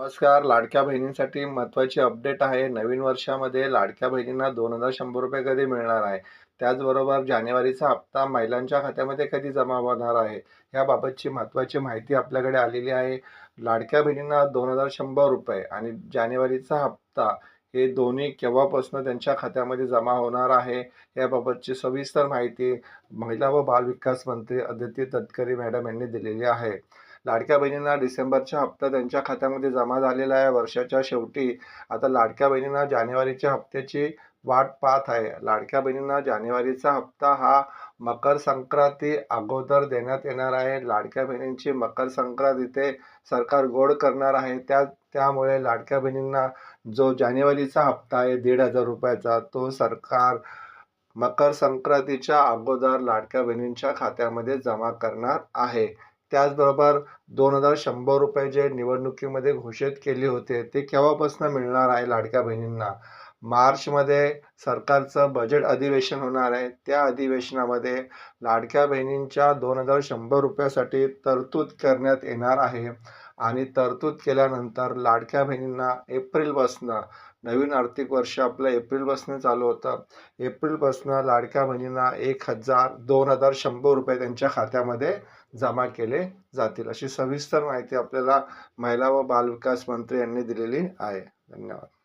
नमस्कार. लाडक्या बहिणींसाठी महत्त्वाची अपडेट आहे. नवीन वर्षामध्ये लाडक्या बहिणींना दोन हजार शंभर रुपये कधी मिळणार आहे? त्याचबरोबर जानेवारीचा हप्ता महिलांच्या खात्यामध्ये कधी जमा होणार आहे? याबाबतची महत्त्वाची माहिती आपल्याकडे आलेली आहे. लाडक्या बहिणींना दोन हजार शंभर रुपये आणि जानेवारीचा हप्ता हे दोन्ही केव्हापासून त्यांच्या खात्यामध्ये जमा होणार आहे? याबाबतची सविस्तर माहिती महिला व बाल विकास मंत्री अदिती तटकरे मॅडम यांनी दिलेली आहे. लाडक्या बहिणींना डिसेंबरचा हप्ता त्यांच्या खात्यामध्ये जमा झालेला आहे. वर्षाच्या शेवटी आता लाडक्या बहिणींना जानेवारीच्या हप्त्याची वाट पाहत आहे. लाडक्या बहिणींना जानेवारीचा हप्ता हा मकर संक्रांती अगोदर देण्यात येणार आहे. लाडक्या बहिणींची मकर संक्रांत इथे सरकार गोड करणार आहे. त्या त्यामुळे लाडक्या बहिणींना जो जानेवारीचा हप्ता आहे दीड हजार रुपयाचा तो सरकार मकर संक्रांतीच्या अगोदर लाडक्या बहिणींच्या खात्यामध्ये जमा करणार आहे. त्याचबरोबर दोन हजार शंभर रुपये जे निवडणुकीमध्ये घोषित केले होते ते केव्हापासून मिळणार आहे लाडक्या बहिणींना? मार्चमध्ये सरकारचं बजेट अधिवेशन होणार आहे. त्या अधिवेशनामध्ये लाडक्या बहिणींच्या दोन हजार शंभर रुपयासाठी तरतूद करण्यात येणार आहे. आणि तरतूद केल्यानंतर लाडक्या बहिणींना एप्रिलपासनं नवीन आर्थिक वर्ष आपलं एप्रिलपासून चालू होतं. एप्रिलपासून लाडक्या बहिणींना एक हजार दोन हजार शंभर रुपये त्यांच्या खात्यामध्ये जमा केले जातील अशी सविस्तर माहिती आपल्याला महिला व बालविकास मंत्री यांनी दिलेली आहे. धन्यवाद.